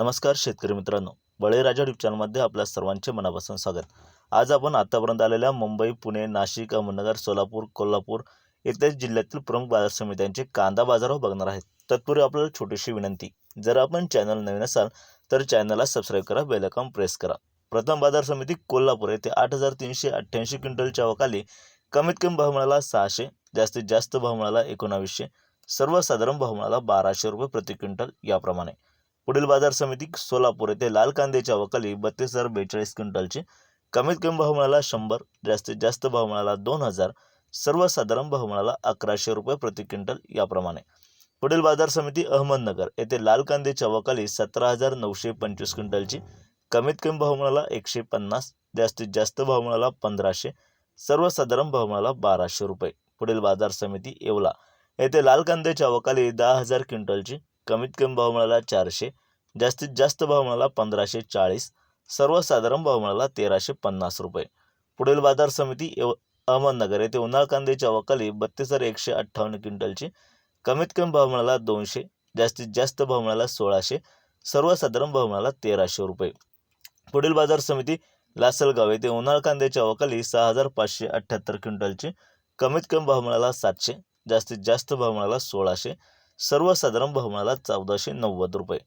नमस्कार शेतकरी मित्रांनो. बळीराजा यूट्यूब चॅनलमध्ये आपल्या सर्वांचे मनापासून स्वागत. आज आपण आतापर्यंत आलेल्या मुंबई पुणे नाशिक अहमदनगर सोलापूर कोल्हापूर इत्यादी जिल्ह्यातील प्रमुख बाजार समित्यांचे कांदा बाजार बघणार आहेत. तत्पूर्वी आपल्याला छोटीशी विनंती जर आपण चॅनल नवीन असाल तर चॅनलला सबस्क्राईब करा बेलकॉम प्रेस करा. प्रथम बाजार समिती कोल्हापूर येथे आठ हजार तीनशे अठ्ठ्याऐंशी क्विंटलच्या वकाली कमीत कमी भाव मिळाला सहाशे जास्तीत जास्त भाव मिळाला एकोणावीसशे सर्वसाधारण भाव मिळाला बाराशे रुपये प्रति क्विंटल याप्रमाणे. पुढील बाजार समिती सोलापूर येथे लाल कांद्याच्या वकाली बत्तीस हजार बेचाळीस क्विंटलची कमीत कमी भाव मिळाला शंभर जास्तीत जास्त भाव मिळाला दोन हजार सर्वसाधारण भाव मिळाला अकराशे रुपये प्रति क्विंटल याप्रमाणे. पुढील बाजार समिती अहमदनगर येथे लाल कांद्याच्या वकाली सतरा हजार नऊशे पंचवीस क्विंटलची कमीत कमी भाव मिळाला एकशे पन्नास जास्तीत जास्त भाव मिळाला पंधराशे सर्वसाधारण भाव मिळाला बाराशे रुपये. पुढील बाजार समिती येवला येथे लाल कांद्याच्या अवकाली दहा हजार क्विंटलची कमीत कमी भाव मिळाला चारशे जास्तीत जास्त भाव मिळाला पंधराशे चाळीस सर्वसाधारण भाव मिळाला तेराशे पन्नास रुपये. पुढील बाजार समिती एव अहमदनगर येथे उन्हाळ कांद्याच्या अवकाली बत्तीस हजार एकशे अठ्ठावन्न क्विंटलची कमीत कमी भाव मिळाला दोनशे जास्तीत जास्त भाव मिळाला सोळाशे सर्वसाधारण भाव मिळाला तेराशे रुपये. पुढील बाजार समिती लासलगाव येथे उन्हाळ कांद्याच्या अवकाली सहा हजार पाचशे अठ्ठ्याहत्तर क्विंटलची कमीत कमी भाव मिळाला सातशे जास्तीत जास्त भाव मिळाला सोळाशे सर्वसाधारण भवनाला चौदाशे नव्वद रुपये.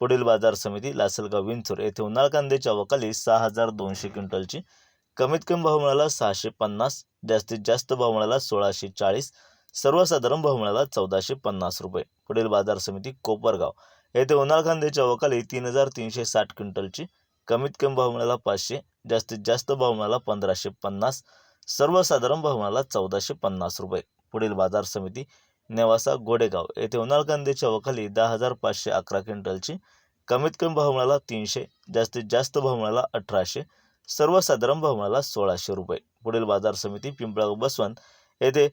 पुढील बाजार समिती लासलगाव विंचूर येथे उन्हाळ कांद्याच्या अवकाली सहा हजार दोनशे क्विंटलची. कमीत कमी भाव सहाशे पन्नास जास्तीत जास्त भाव सोळाशे चाळीस सर्वसाधारण भाव चौदाशे पन्नास रुपये. पुढील बाजार समिती कोपरगाव येथे उन्हाळ कांद्याच्या अवकाली तीन हजार तीनशे साठ क्विंटलची. कमीत कमी भाव पाचशे जास्तीत जास्त भाव पंधराशे पन्नास सर्वसाधारण भाव चौदाशे पन्नास रुपये. पुढील बाजार समिती नेवासा गोडेगाव येथे उन्हाळ वखाली दहा हजार पाचशे अकरा क्विंटलची कमीत कमी भाव मिळाला तीनशे जास्तीत जास्त भाव मिळाला अठराशे सर्वसाधारण भाव मिळाला सोळाशे रुपये. पुढील बाजार समिती पिंपळाव बसवंत येथे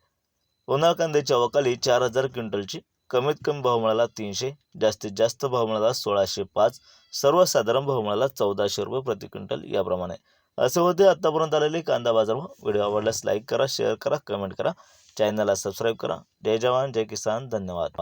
उन्हाळ कांद्याच्या अवकाली चार हजार क्विंटलची कमीत कमी भाव मिळाला तीनशे जास्तीत जास्त भाव मिळाला सोळाशे पाच सर्वसाधारण भाव मिळाला चौदाशे रुपये प्रति क्विंटल याप्रमाणे. असे होते आत्तापर्यंत आलेले कांदा बाजार व्हिडिओ आवडल्यास लाईक करा शेअर करा कमेंट करा. चॅनलला सबस्क्राईब करा. जय जवान जय किसान. धन्यवाद.